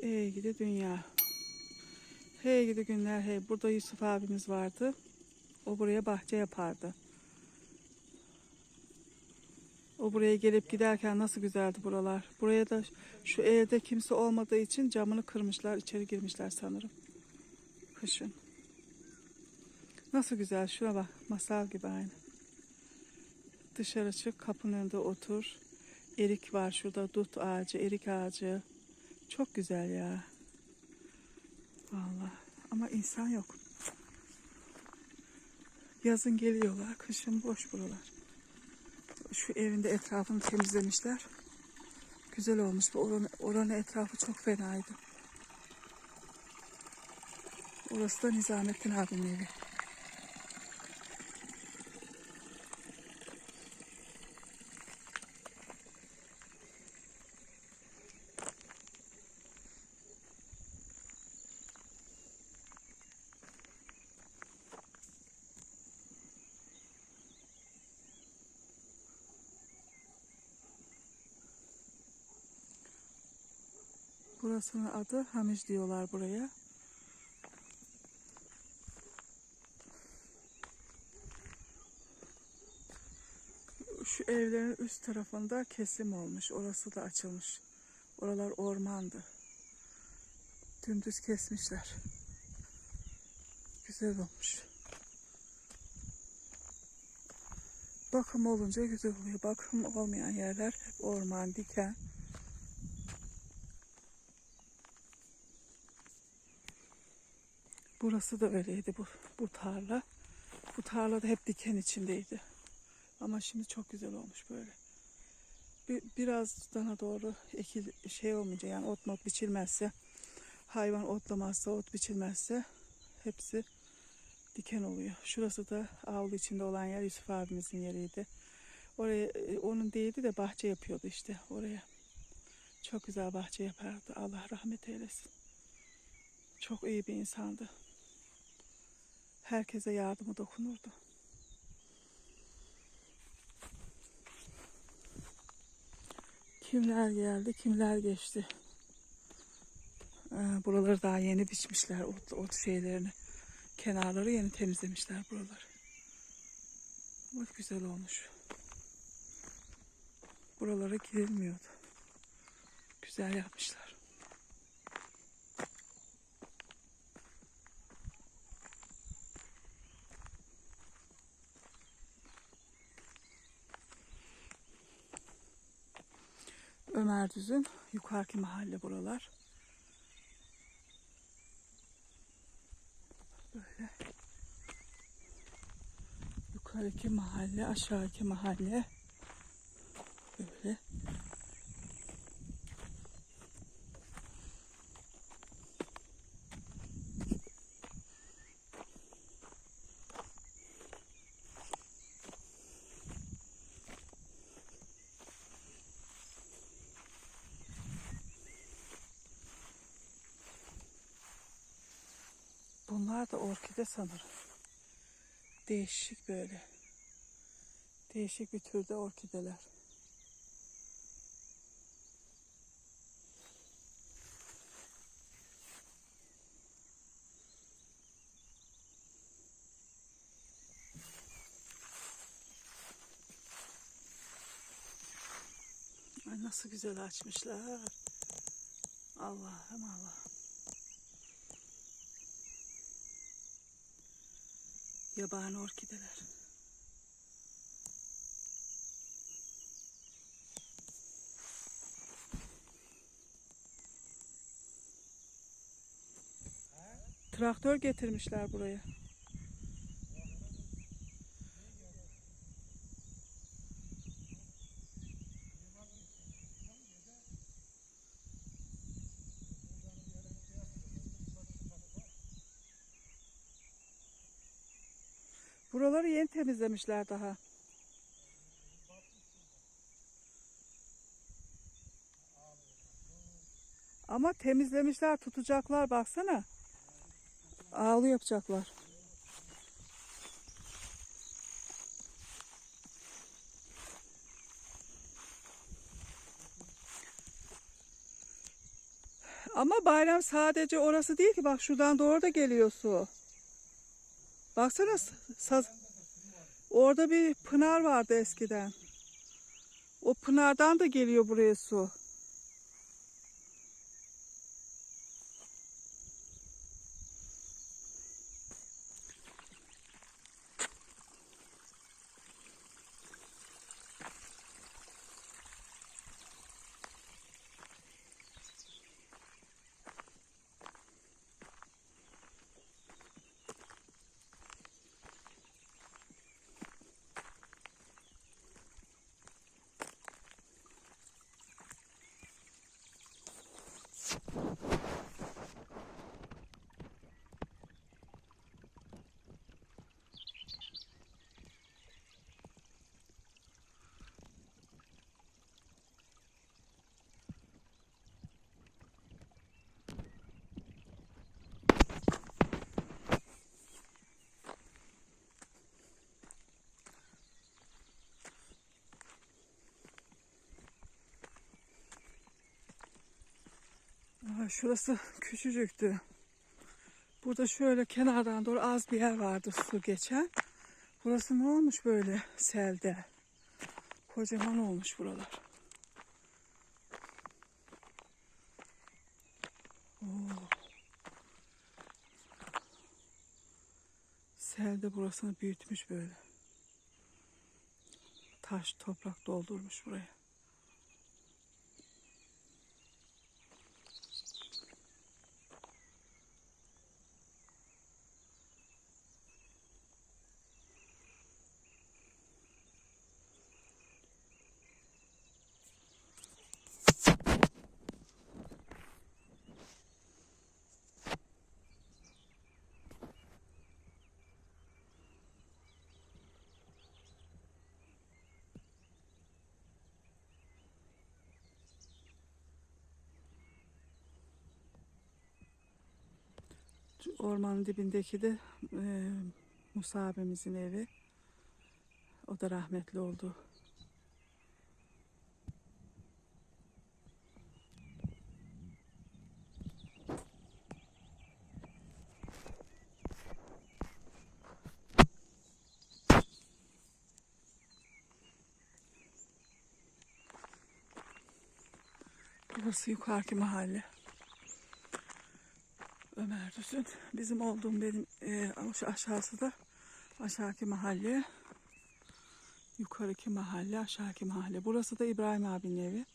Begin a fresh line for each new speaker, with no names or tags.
Hey gidi dünya. Hey gidi günler hey. Burada Yusuf abimiz vardı. O buraya bahçe yapardı. O buraya gelip giderken nasıl güzeldi buralar. Buraya da şu evde kimse olmadığı için camını kırmışlar. içeri girmişler sanırım. Kışın. Nasıl güzel. Şuna bak. Masal gibi aynı. Dışarı çık. Kapının önünde otur. Erik var şurada. Dut ağacı, erik ağacı. Çok güzel ya. Vallahi. Ama insan yok. Yazın geliyorlar. Kışın boş buralar. Şu evinde etrafını temizlemişler. Güzel olmuş. Oranın, oranın etrafı çok fenaydı. Orası da Nizamettin abinin evi. Burasının adı Hamiş diyorlar buraya. Şu evlerin üst tarafında kesim olmuş. Orası da açılmış. Oralar ormandı. Dümdüz kesmişler. Güzel olmuş. Bakım olunca güzel oluyor. Bakım olmayan yerler hep orman, diken. Burası da öyleydi bu, bu tarla. Bu tarla da hep diken içindeydi. Ama şimdi çok güzel olmuş böyle. Bir, biraz dana doğru ekil şey olmayınca yani ot mot biçilmezse hayvan otlamazsa ot biçilmezse hepsi diken oluyor. Şurası da avlu içinde olan yer Yusuf abimizin yeriydi. Oraya e, onun değildi de bahçe yapıyordu işte oraya. Çok güzel bahçe yapardı. Allah rahmet eylesin. Çok iyi bir insandı. Herkese yardımı dokunurdu. Kimler geldi, kimler geçti. Ee, buraları daha yeni biçmişler, ot, ot şeylerini. Kenarları yeni temizlemişler buraları. Bak güzel olmuş. Buralara girilmiyordu. Güzel yapmışlar. Ömer Düz'ün yukarıki mahalle buralar. Böyle. Yukarıki mahalle, aşağıki mahalle. Böyle. Bunlar da orkide sanırım. Değişik böyle. Değişik bir türde orkideler. Ay nasıl güzel açmışlar. Allah'ım Allah'ım. Yabani orkideler. Traktör getirmişler buraya. Buraları yeni temizlemişler daha. Ama temizlemişler, tutacaklar baksana. Ağlı yapacaklar. Ama bayram sadece orası değil ki. Bak şuradan doğru da geliyor su. Baksana saz. Orada bir pınar vardı eskiden. O pınardan da geliyor buraya su. you Aa, şurası küçücüktü. Burada şöyle kenardan doğru az bir yer vardı su geçen. Burası ne olmuş böyle selde? Kocaman olmuş buralar. Oo. Selde burasını büyütmüş böyle. Taş, toprak doldurmuş buraya. Ormanın dibindeki de e, Musa abimizin evi. O da rahmetli oldu. Burası yukarıki mahalle. Ömer Düz'ün. Bizim olduğum benim e, aşağısı da aşağıki mahalle. Yukarıki mahalle, aşağıki mahalle. Burası da İbrahim abinin evi.